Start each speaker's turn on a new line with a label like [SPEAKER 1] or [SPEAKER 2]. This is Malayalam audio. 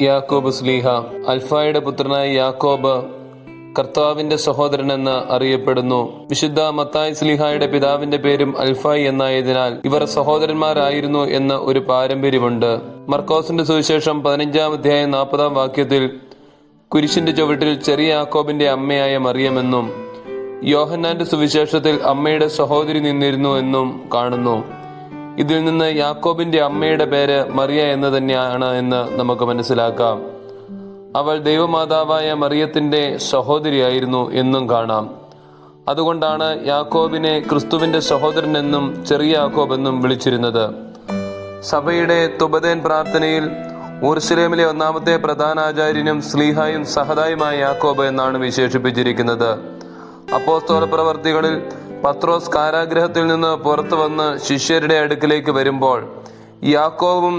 [SPEAKER 1] യാക്കോബ് സ്ലീഹ അൽഫായുടെ പുത്രനായ യാക്കോബ് കർത്താവിന്റെ സഹോദരൻ എന്ന് അറിയപ്പെടുന്നു. വിശുദ്ധ മത്തായ് സ്ലിഹായുടെ പിതാവിന്റെ പേരും അൽഫായ് എന്നായതിനാൽ ഇവർ സഹോദരന്മാരായിരുന്നു എന്ന ഒരു പാരമ്പര്യമുണ്ട്. മർക്കോസിന്റെ സുവിശേഷം പതിനഞ്ചാം അധ്യായം നാൽപ്പതാം വാക്യത്തിൽ കുരിശിന്റെ ചുവട്ടിൽ ചെറിയ യാക്കോബിന്റെ അമ്മയായ മറിയമെന്നും യോഹന്നാന്റെ സുവിശേഷത്തിൽ അമ്മയുടെ സഹോദരി നിന്നിരുന്നു എന്നും കാണുന്നു. ഇതിൽ നിന്ന് യാക്കോബിന്റെ അമ്മയുടെ പേര് മറിയ എന്ന് തന്നെയാണ് എന്ന് നമുക്ക് മനസ്സിലാക്കാം. അവൾ ദൈവമാതാവായ മറിയത്തിന്റെ സഹോദരിയായിരുന്നു എന്നും കാണാം. അതുകൊണ്ടാണ് യാക്കോബിനെ ക്രിസ്തുവിന്റെ സഹോദരൻ എന്നും ചെറിയ യാക്കോബ് എന്നും വിളിച്ചിരുന്നത്. സഭയുടെ തുബതേൻ പ്രാർത്ഥനയിൽ ഊർസലേമിലെ ഒന്നാമത്തെ പ്രധാനാചാര്യനും സ്ലീഹായും സഹതായുമായ യാക്കോബ് എന്നാണ് വിശേഷിപ്പിച്ചിരിക്കുന്നത്. അപ്പോസ്തോല പ്രവർത്തികളിൽ പത്രോസ് കാരാഗ്രഹത്തിൽ നിന്ന് പുറത്തു വന്ന് ശിഷ്യരുടെ അടുക്കിലേക്ക് വരുമ്പോൾ യാക്കോവും